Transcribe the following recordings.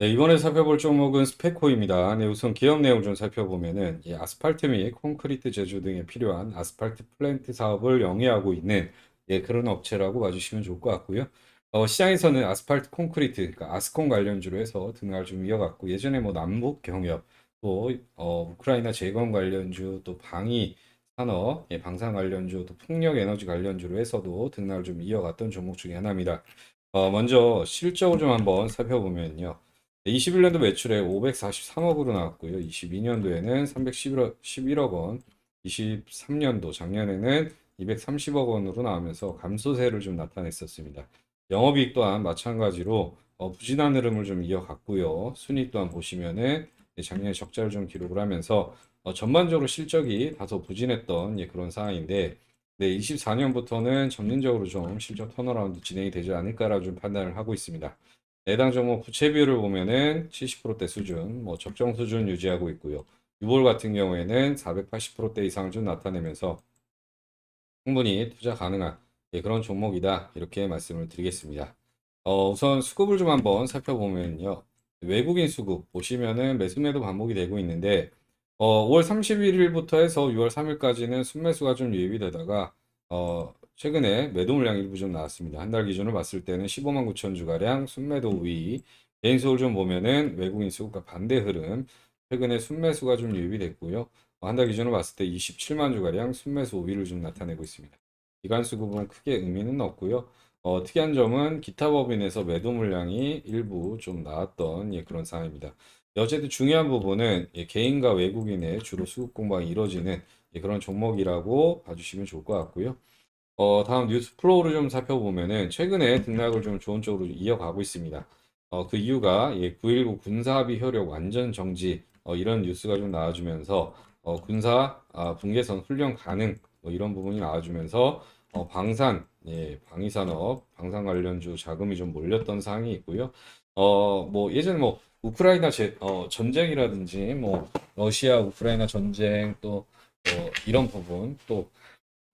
네, 이번에 살펴볼 종목은 스페코입니다. 네, 우선 기업 내용 좀 살펴보면은 이 아스팔트 및 콘크리트 제조 등에 필요한 아스팔트 플랜트 사업을 영위하고 있는 예, 그런 업체라고 봐주시면 좋을 것 같고요. 어, 시장에서는 아스팔트 콘크리트, 그러니까 아스콘 관련주로 해서 등락을 좀 이어갔고 예전에 뭐 남북 경협, 또 어, 우크라이나 재건 관련주, 또 방위 산업, 예, 방산 관련주, 또 풍력 에너지 관련주로 해서도 등락을 좀 이어갔던 종목 중에 하나입니다. 어, 먼저 실적을 좀 한번 살펴보면요. 21년도 매출액 543억으로 나왔고요. 22년도에는 311억 11억 원, 23년도 작년에는 230억 원으로 나오면서 감소세를 좀 나타냈었습니다. 영업이익 또한 마찬가지로 어, 부진한 흐름을 좀 이어갔고요. 순이익 또한 보시면은 예, 작년에 적자를 좀 기록을 하면서 어, 전반적으로 실적이 다소 부진했던 예, 그런 상황인데 네, 24년부터는 점진적으로 좀 실적 턴어라운드 진행이 되지 않을까라고 좀 판단을 하고 있습니다. 해당 종목 부채 비율을 보면은 70%대 수준, 뭐 적정 수준 유지하고 있고요. 유볼 같은 경우에는 480%대 이상을 좀 나타내면서 충분히 투자 가능한 예, 그런 종목이다. 이렇게 말씀을 드리겠습니다. 어, 우선 수급을 좀 한번 살펴보면요. 외국인 수급 보시면은 매수매도 반복이 되고 있는데 어, 5월 31일부터 해서 6월 3일까지는 순매수가 좀 유입이 되다가 어, 최근에 매도 물량 일부 좀 나왔습니다. 한 달 기준으로 봤을 때는 15만 9천 주가량 순매도 우위. 개인 수를 좀 보면은 외국인 수급과 반대 흐름. 최근에 순매수가 좀 유입이 됐고요. 한 달 기준으로 봤을 때 27만 주가량 순매수 우위를 좀 나타내고 있습니다. 기관 수급은 크게 의미는 없고요. 어, 특이한 점은 기타 법인에서 매도 물량이 일부 좀 나왔던 예, 그런 상황입니다. 어쨌든 중요한 부분은 예, 개인과 외국인의 주로 수급 공방이 이루어지는 예, 그런 종목이라고 봐주시면 좋을 것 같고요. 어, 다음 뉴스 플로우를 좀 살펴보면은 최근에 등락을 좀 좋은 쪽으로 이어가고 있습니다. 어, 그 이유가 예, 9.19 군사합의 효력 완전 정지 어, 이런 뉴스가 좀 나와주면서 어, 군사 아, 분계선 훈련 가능 뭐 이런 부분이 나와주면서 어, 방산 예, 방위산업 방산 관련주 자금이 좀 몰렸던 상황이 있고요. 어, 뭐 예전에 뭐 우크라이나 제, 어, 전쟁이라든지 뭐 러시아 우크라이나 전쟁 또뭐 이런 부분 또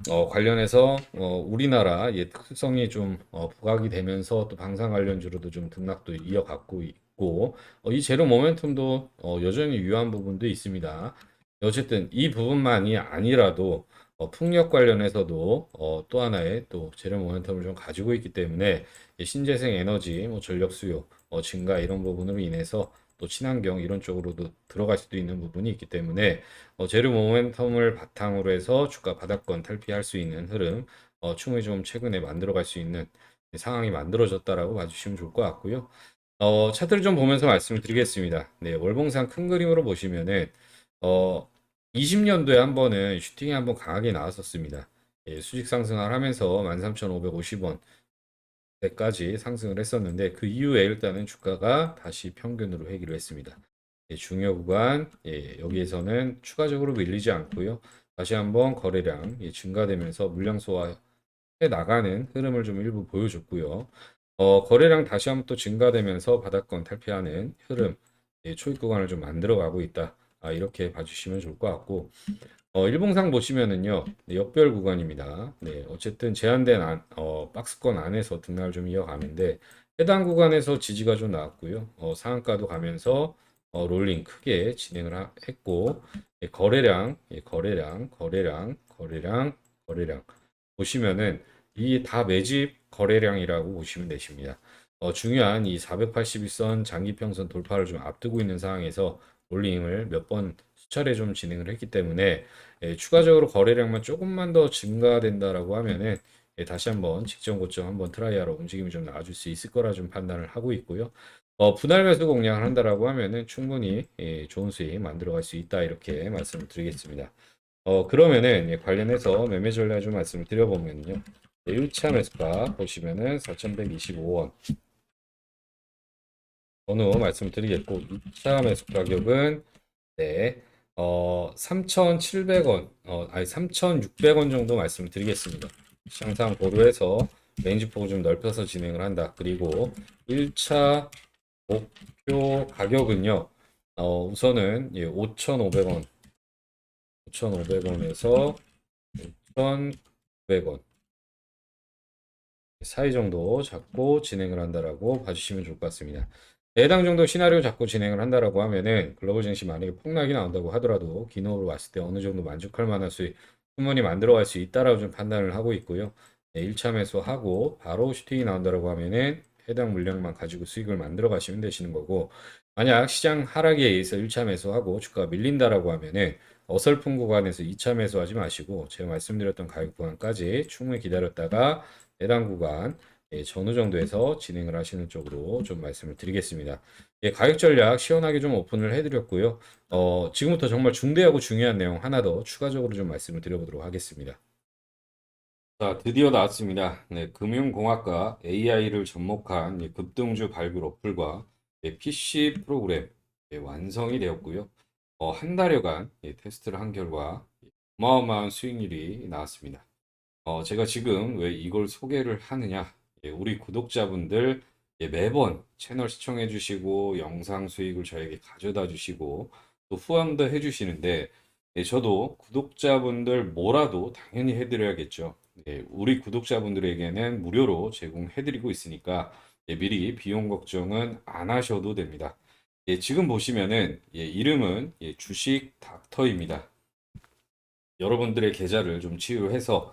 어, 관련해서 어, 우리나라 예, 특성이 좀 어, 부각이 되면서 또 방산 관련주로도 좀 등락도 이어갔고 있고 어, 이 제로 모멘텀도 어, 여전히 유효한 부분도 있습니다. 어쨌든 이 부분만이 아니라도 어, 풍력 관련해서도 어, 또 하나의 또 제로 모멘텀을 좀 가지고 있기 때문에 이 신재생 에너지, 뭐 전력 수요 어, 증가 이런 부분으로 인해서 또 친환경 이런 쪽으로도 들어갈 수도 있는 부분이 있기 때문에 어, 제로 모멘텀을 바탕으로 해서 주가 바닥권 탈피할 수 있는 흐름 어, 충분히 좀 최근에 만들어갈 수 있는 상황이 만들어졌다라고 봐주시면 좋을 것 같고요. 어, 차트를 좀 보면서 말씀을 드리겠습니다. 네, 월봉상 큰 그림으로 보시면은 어, 20년도에 한 번은 슈팅이 한 번 강하게 나왔었습니다. 예, 수직 상승을 하면서 13,550원 까지 상승을 했었는데 그 이후에 일단은 주가가 다시 평균으로 회귀를 했습니다. 예, 중요 구간 예, 여기에서는 추가적으로 밀리지 않고요. 다시 한번 거래량 예, 증가되면서 물량 소화해 나가는 흐름을 좀 일부 보여줬고요. 어, 거래량 다시 한번 또 증가되면서 바닥권 탈피하는 흐름 예, 초입 구간을 좀 만들어 가고 있다. 아, 이렇게 봐주시면 좋을 것 같고 어, 일봉상 보시면은요, 네, 역별 구간입니다. 네, 어쨌든 제한된 안, 어, 박스권 안에서 등락을 좀 이어가는데, 해당 구간에서 지지가 좀 나왔고요. 어, 상한가도 가면서 어, 롤링 크게 진행을 하- 했고, 예, 거래량, 예, 거래량, 거래량, 거래량, 거래량. 보시면은 이 다 매집 거래량이라고 보시면 되십니다. 어, 중요한 이 481선 장기평선 돌파를 좀 앞두고 있는 상황에서 롤링을 몇 번 수차례 좀 진행을 했기 때문에 예, 추가적으로 거래량만 조금만 더 증가된다라고 하면은 예, 다시 한번 직전 고점 한번 트라이하러 움직임이 좀 나와줄 수 있을 거라 좀 판단을 하고 있고요. 어, 분할 매수 공략을 한다라고 하면은 충분히 예, 좋은 수익 만들어갈 수 있다 이렇게 말씀을 드리겠습니다. 어, 그러면은 예, 관련해서 매매 전략 좀 말씀을 드려보면요. 1차 매수가 보시면은 4,125원 번호 말씀드리겠고 2차 매수 가격은 네, 어, 3,700원, 어, 아니 3,600원 정도 말씀드리겠습니다. 시장상 고려해서 레인지 폭을 좀 넓혀서 진행을 한다. 그리고 1차 목표 가격은요. 어, 우선은 예, 5,500원, 5,500원에서 5,900원 사이 정도 잡고 진행을 한다라고 봐주시면 좋을 것 같습니다. 해당 정도 시나리오 잡고 진행을 한다라고 하면은 글로벌 증시 만약에 폭락이 나온다고 하더라도 기능으로 봤을 때 어느 정도 만족할 만한 수익 충분히 만들어갈 수 있다라고 좀 판단을 하고 있고요. 네, 1차 매수하고 바로 슈팅이 나온다라고 하면은 해당 물량만 가지고 수익을 만들어 가시면 되시는 거고 만약 시장 하락에 의해서 1차 매수하고 주가가 밀린다라고 하면은 어설픈 구간에서 2차 매수하지 마시고 제가 말씀드렸던 가격 구간까지 충분히 기다렸다가 해당 구간 예, 전후 정도에서 진행을 하시는 쪽으로 좀 말씀을 드리겠습니다. 예, 가격 전략 시원하게 좀 오픈을 해드렸고요. 어, 지금부터 정말 중대하고 중요한 내용 하나 더 추가적으로 좀 말씀을 드려보도록 하겠습니다. 자, 드디어 나왔습니다. 네, 금융공학과 AI를 접목한 예, 급등주 발굴 어플과 예, PC 프로그램 예, 완성이 되었고요. 어, 한 달여간 예, 테스트를 한 결과 어마어마한 수익률이 나왔습니다. 어, 제가 지금 왜 이걸 소개를 하느냐? 예, 우리 구독자분들 예, 매번 채널 시청해 주시고 영상 수익을 저에게 가져다 주시고 또 후원도 해 주시는데 예, 저도 구독자분들 뭐라도 당연히 해드려야겠죠. 예, 우리 구독자분들에게는 무료로 제공해드리고 있으니까 예, 미리 비용 걱정은 안 하셔도 됩니다. 예, 지금 보시면은 예, 이름은 예, 주식 닥터입니다. 여러분들의 계좌를 좀 치유해서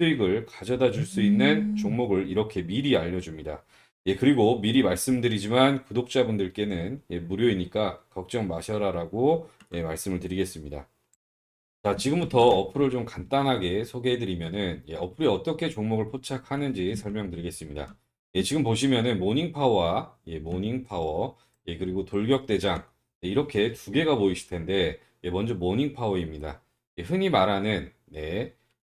수익을 가져다 줄 수 있는 종목을 이렇게 미리 알려줍니다. 예, 그리고 미리 말씀드리지만 구독자분들께는 예, 무료이니까 걱정 마셔라라고 예, 말씀을 드리겠습니다. 자, 지금부터 어플을 좀 간단하게 소개해 드리면은 예, 어플이 어떻게 종목을 포착하는지 설명드리겠습니다. 예, 지금 보시면은 모닝 파워와 예, 모닝 파워 예, 그리고 돌격 대장 네, 이렇게 두 개가 보이실 텐데 예, 먼저 모닝 파워입니다. 예, 흔히 말하는 네,